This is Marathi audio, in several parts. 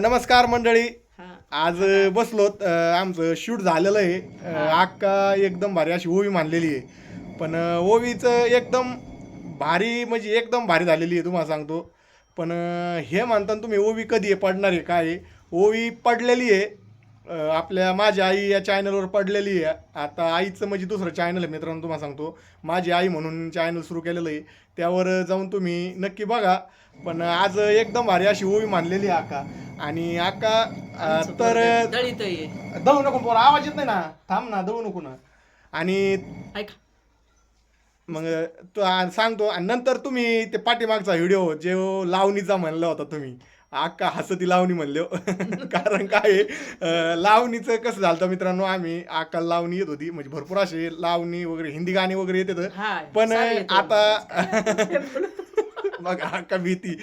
नमस्कार मंडळी. आज बसलोत अ, आमचं शूट झालेलं आहे. अक्का एकदम भारी अशी ओवी मानलेली आहे. पण ओवीचं एकदम भारी म्हणजे एकदम भारी झालेली आहे तुम्हाला सांगतो. पण हे म्हणताना तुम्ही ओवी कधी आहे पडणार आहे काय ओवी पडलेली आहे. आपल्या माझी आई या चॅनलवर पडलेली आहे. आता आईचं म्हणजे दुसरं चॅनल आहे मित्रांनो तुम्हाला सांगतो. माझी आई म्हणून चॅनल सुरू केलेलं आहे. त्यावर जाऊन तुम्ही नक्की बघा. पण आज एकदम भारी अशी ओवी मानलेली आहे आका. आणि आका तर दळू नको पोरा आवाज येत नाही ना. थांब ना दळू नको ना. आणि ऐका. मग तो सांगतो. आणि नंतर तुम्ही ते पाठीमागचा व्हिडिओ जे लावणीचा म्हणला होता तुम्ही. अक्का हसती लावणी म्हणले हो. कारण काय लावणीचं कसं झालं मित्रांनो आम्ही अक्का लावणी येत होती म्हणजे भरपूर असे लावणी वगैरे हिंदी गाणी वगैरे येत होतं पण. आता मग अक्का भीती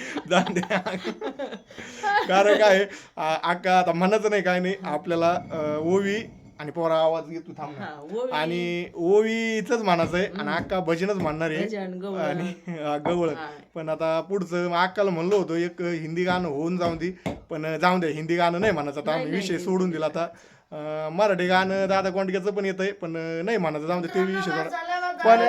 कारण काय अक्का आता म्हणायचं नाही काय नाही आपल्याला ओवी आणि पोरा आवाज येतो थांब. हा, ओवी, आणि ओवीच म्हणायचं आहे आणि अक्का भजनच म्हणणार आहे. आणि गवळ. पण आता पुढचं मग अक्काला म्हणलो होतो एक हिंदी गाणं होऊन जाऊन दे. पण जाऊन दे हिंदी गाणं नाही म्हणायचं आता. आम्ही विषय सोडून दिला आता. मराठी गाणं दादा कोंडक्याचं पण येतंय पण नाही म्हणायचं. जाऊन दे ते विषय. पण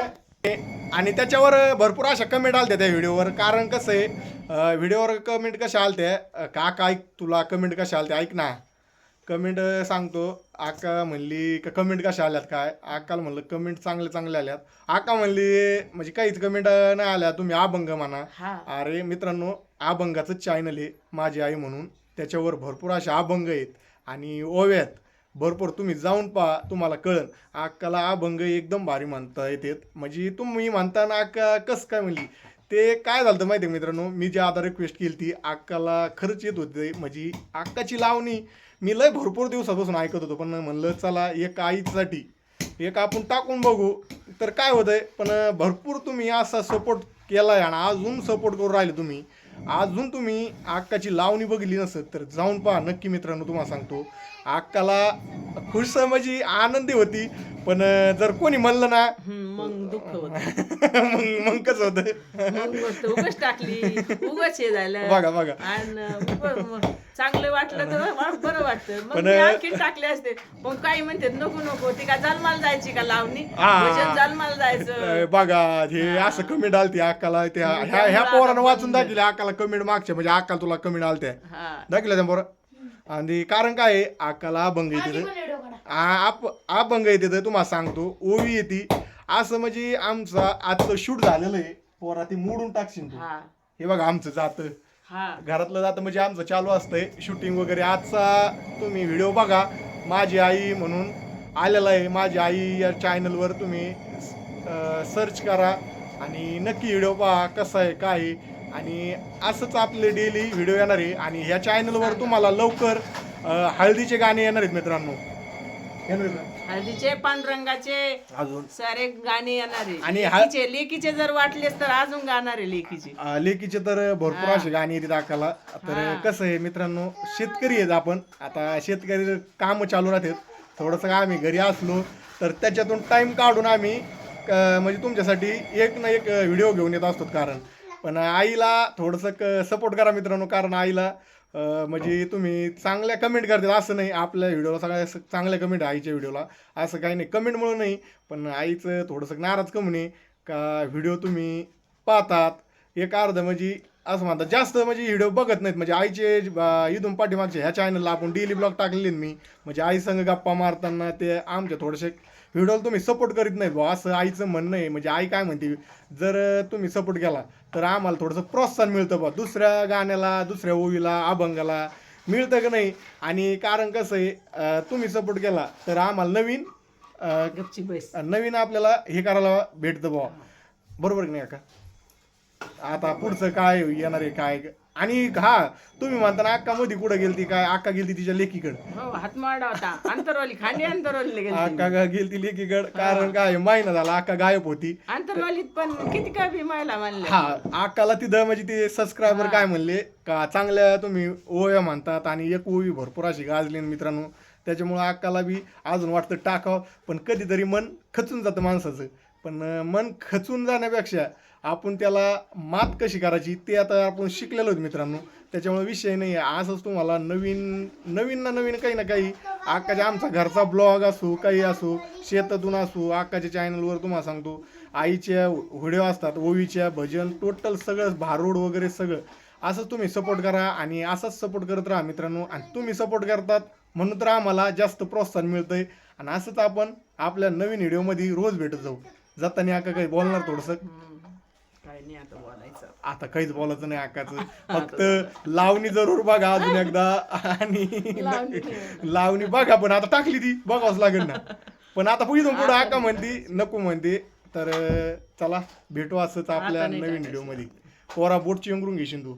आणि त्याच्यावर भरपूर अशा कमेंट आलत्या त्या व्हिडिओवर. कारण कसं आहे व्हिडिओवर कमेंट कशा आलत्या? काका ऐक तुला कमेंट कशा आलत्या? ऐक ना. कमेंट सांगतो. आका म्हणली का कमेंट कशा आल्यात काय? आकाला म्हणलं कमेंट चांगले चांगले आल्यात. आका म्हणली म्हणजे काहीच कमेंट नाही आल्या तुम्ही अभंग म्हणा. अरे मित्रांनो अभंगाचं चॅनल आहे माझी आई म्हणून. त्याच्यावर भरपूर असे अभंग आहेत आणि ओव्यात भरपूर तुम्ही जाऊन पहा तुम्हाला कळन अक्काला अभंग एकदम भारी म्हणता येतात. म्हणजे तुम्ही म्हणताना अक्का कसं काय म्हणली? ते काय झालं होतं माहिती आहे मित्रांनो? मी जे आता रिक्वेस्ट केली ती अक्काला खरंच येत होते. म्हणजे अक्काची लावणी मी लय भरपूर दिवसापासून ऐकत होतो. पण म्हणलं चला एक आईसाठी एक आपण टाकून बघू. तर काय होतंय? पण भरपूर तुम्ही असा सपोर्ट केलाय आणि अजून सपोर्ट करून राहिले तुम्ही. अजून तुम्ही अक्काची लावणी बघितली नसत. तर जाऊन पहा. नक्की मित्रांनो तुम्हाला सांगतो. अक्काला खुश म्हणजे आनंदी होती. पण जर कोणी म्हणलं ना मग दुःख होत. मग मग कसं होतं? उगाच टाकली उगाच हे झालं. बघा बघा. आणि उगाच मग चांगलं वाटलं तर मला बरं वाटतं. मग पण- मी आणखी टाकले असते. मग काही म्हणते नको नको ती काय जालमाला जायची का लावणी? हा. भजन जालमाला जायचं. बघा हे असं कमेंट आलती अक्काला त्या ह्या पोरानं वाचून. दाखवल्या अक्काला कमेंट मागच्या म्हणजे अक्काला तुला कमेंट आलत्या. हा. त्या पोरं? आणि कारण काय आहे? अक्काला अभंग येते आप अभंग येते तर तुम्हाला सांगतो ओवी येते असं म्हणजे आमचं आजचं शूट झालेलं आहे. पोरा ते मोडून टाकशील तू. हा. हे बघा आमचं जातं. हा. घरातलं जातं म्हणजे आमचं चालू असतंय शूटिंग वगैरे. आजचा तुम्ही व्हिडिओ बघा. माझी आई म्हणून आलेला आहे. माझी आई या चॅनलवर तुम्ही सर्च करा. आणि नक्की व्हिडिओ पहा कसं आहे काय आहे. आणि असंच आपले डेली व्हिडिओ येणार आहे. आणि ह्या चॅनलवर तुम्हाला लवकर अं, हळदीचे गाणे येणार आहेत मित्रांनो? हळदीचे पांडुरंगाचे अजून. सारे गाणे येणार. आहे आणि हा- लेकीचे लेकीचे जर वाटलेस तर अजून गाणार आहे लेकीचे. अं, लेकीचे तर भरपूर. असे गाणी येतात दाखवायला. तर. कसं आहे मित्रांनो शेतकरी आहेत आपण. आता शेतकरी काम चालू राहतात. थोडंसं आम्ही घरी असलो तर त्याच्यातून टाइम काढून आम्ही क- म्हणजे तुमच्यासाठी एक ना एक व्हिडिओ घेऊन येत असतो. कारण पण आईला थोडंसं सपोर्ट करा मित्रांनो. कारण आईला म्हणजे तुम्ही चांगल्या कमेंट करतात. असं नाही आपल्या व्हिडिओला सगळ्या चांगल्या कमेंट आहे आईच्या व्हिडिओला असं काही नाही कमेंटमुळे नाही पण आईचं थोडंसं नाराज कमी नाही. का व्हिडिओ तुम्ही पाहतात एक अर्ध म्हणजे असं म्हणतात जास्त म्हणजे व्हिडिओ बघत नाहीत. म्हणजे आईचे इथून पाठीमागचे ह्या चॅनलला आपण डेली ब्लॉग टाकलेले मी. म्हणजे आई संग गप्पा मारताना ते आमच्या थोडेसे व्हिडिओला तुम्ही सपोर्ट करीत नाहीत बुवा असं आईचं म्हणणं आहे. म्हणजे आई काय म्हणते? जर तुम्ही सपोर्ट केला तर आम्हाला थोडंसं प्रोत्साहन मिळतं बा. दुसऱ्या गाण्याला दुसऱ्या ओवीला अभंगाला मिळतं का नाही? आणि कारण कसं आहे तुम्ही सपोर्ट केला तर आम्हाला नवीन नवीन आपल्याला हे करायला भेटतं बुवा बरोबर की नाही का आता पुढचं काय येणार आहे? काय? आणि हा तुम्ही म्हणताना अक्का मध्ये कुठं गेलती काय अक्का गेलती तिच्या लेकीकडं? हो हातमाडा होता. अंतरवाली अंतरवाली गेली अक्का गा- गेलती लेकीकड कारण काय महिना झाला अक्का गायब होती. अंतरवालीत पण किती काय भीमायला म्हणले. हा अक्काला तिथं म्हणजे ते सबस्क्रायबर काय म्हणले का चांगल्या तुम्ही ओव्या म्हणतात आणि एक ओवी भरपूर अशी गाजली ना मित्रांनो. त्याच्यामुळं अक्काला बी अजून वाटतं टाकावं. पण कधीतरी मन खचून जातं माणसाचं. पण अं, मन खचून जाण्यापेक्षा आपण त्याला मात कशी करायची ते आता आपण शिकलेलो आहोत मित्रांनो. त्याच्यामुळे विषय नाही आहे. असंच तुम्हाला नवीन नवीन ना नवीन काही ना काही आकाच्या आमचा घरचा ब्लॉग असो काही असो शेतातून असो आकाच्या चॅनलवर तुम्हाला सांगतो. आईच्या व्हिडिओ असतात ओवीच्या भजन टोटल सगळं भारूड वगैरे सगळं. असंच तुम्ही सपोर्ट करा आणि असंच सपोर्ट करत राहा मित्रांनो. आणि तुम्ही सपोर्ट करतात म्हणून तर आम्हाला जास्त प्रोत्साहन मिळतंय. आणि असंच आपण आपल्या नवीन व्हिडिओमध्ये रोज भेटत जाऊ. जाताना आका काही बोलणार थोडंसं? नाही आता बोलायचं. आता काहीच बोलायचं नाही आकाचं. फक्त लावणी जरूर बघा अजून एकदा. आणि लावणी बघा पण आता टाकली ती बघावंच लागेल ना. पण आता इथून पुढे आका म्हणती नको म्हणते. तर चला भेटू असंच आपल्या आता नाही नवीन टाकायचं. व्हिडिओमध्ये पोरा बोटची अंगरून घेशील तू.